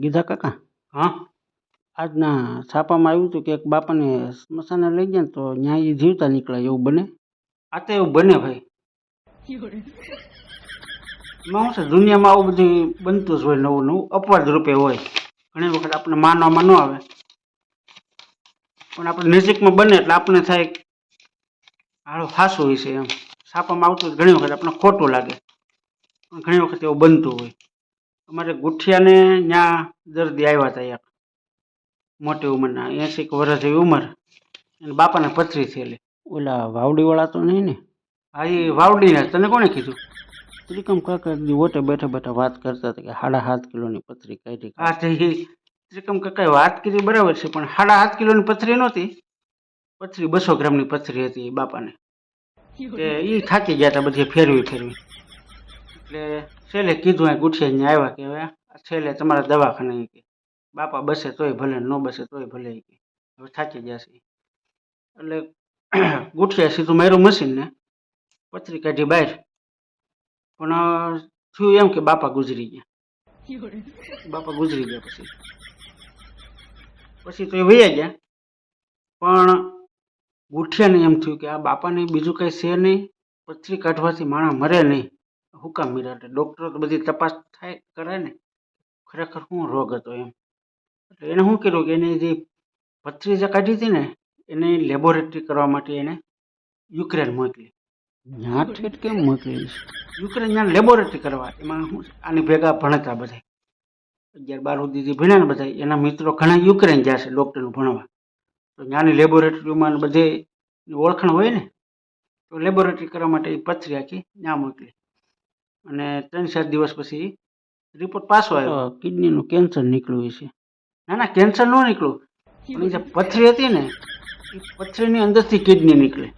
ગીધા કાકા? હા. આજના છાપામાં આવ્યું હતું કે એક બાપાને સ્મશાને લઈ ગયા ને તો ત્યાં એ જીવતા નીકળ્યા એવું બને? આ તો એવું બને ભાઈ. એમાં શું છે? દુનિયામાં આવું બધું બનતું જ હોય નવું નવું અપવાદ રૂપે હોય. ઘણી વખત આપણે માનવામાં ન આવે. પણ આપણે નજીકમાં બને એટલે આપણને થાય હાલો ખાસું હોય છે એમ. છાપામાં આવતું હોય ઘણી વખત આપણે ખોટું લાગે. ઘણી વખત એવું બનતું હોય. અમારે ગુઠિયાને ત્યાં દર્દી આવ્યા હતા એક. મોટી ઉંમરના એંસી વર્ષ એવી ઉંમર. અને બાપાને પથરી થયેલી. ઓલા વાવડીવાળા તો નહીં ને? હા એ વાવડીને તને કોણે કીધું? ત્રિકમ કાકા ઓટે બેઠા બેઠા વાત કરતા હતા કે સાડા સાત કિલોની પથરી કાઢી હા તે ત્રિકમ કાકાએ વાત કરી બરાબર છે પણ સાડા સાત કિલોની પથરી નહોતી. પથરી બસો ગ્રામની પથરી હતી એ બાપાને. કે એ થાકી ગયા હતા બધી ફેરવી ફેરવી. એટલે છેલ્લે કીધું આ ગુઠિયા આવ્યા કે હવે છેલ્લે તમારા દવાખાને કે. બાપા બસે તોય ભલે ન બસે તોય ભલે કે. હવે થાકી છે એટલે ગુઠિયા સીધું માર્યું મશીનને પથરી કાઢી બહાર. પણ થયું એમ કે બાપા ગુજરી ગયા. બાપા ગુજરી ગયા પછી. પછી તો એ વૈયા ગયા. પણ ગુઠિયાને એમ થયું કે આ બાપાને બીજું કંઈ છે નહીં. પથરી કાઢવાથી માણસ મરે નહીં. હુકામ મીરા એટલે ડૉક્ટરો તો બધી તપાસ થાય કરે ને. ખરેખર શું રોગ હતો એમ. એટલે એને શું કર્યું કે એને જે પથરી જે કાઢી હતી ને એને લેબોરેટરી કરવા માટે એને યુક્રેન મોકલી. ત્યાં ઠેઠ કેમ મોકલી? યુક્રેન ત્યાં લેબોરેટરી કરવા એમાં શું આની ભેગા ભણતા બધા અગિયાર બાર સુધી જે ભણ્યા ને બધા એના મિત્રો ઘણા યુક્રેન જશે ડૉક્ટરનું ભણવા. તો ત્યાંની લેબોરેટરીમાં બધે ઓળખાણ હોય ને તો લેબોરેટરી કરવા માટે એ પથરી આખી ત્યાં મોકલી. અને ત્રણ ચાર દિવસ પછી રિપોર્ટ પાછો આવ્યો. કિડનીનું કેન્સર નીકળ્યું છે ના ના કેન્સર ન નીકળ્યું. જે પથરી હતી ને એ પથરીની અંદરથી કિડની નીકળે.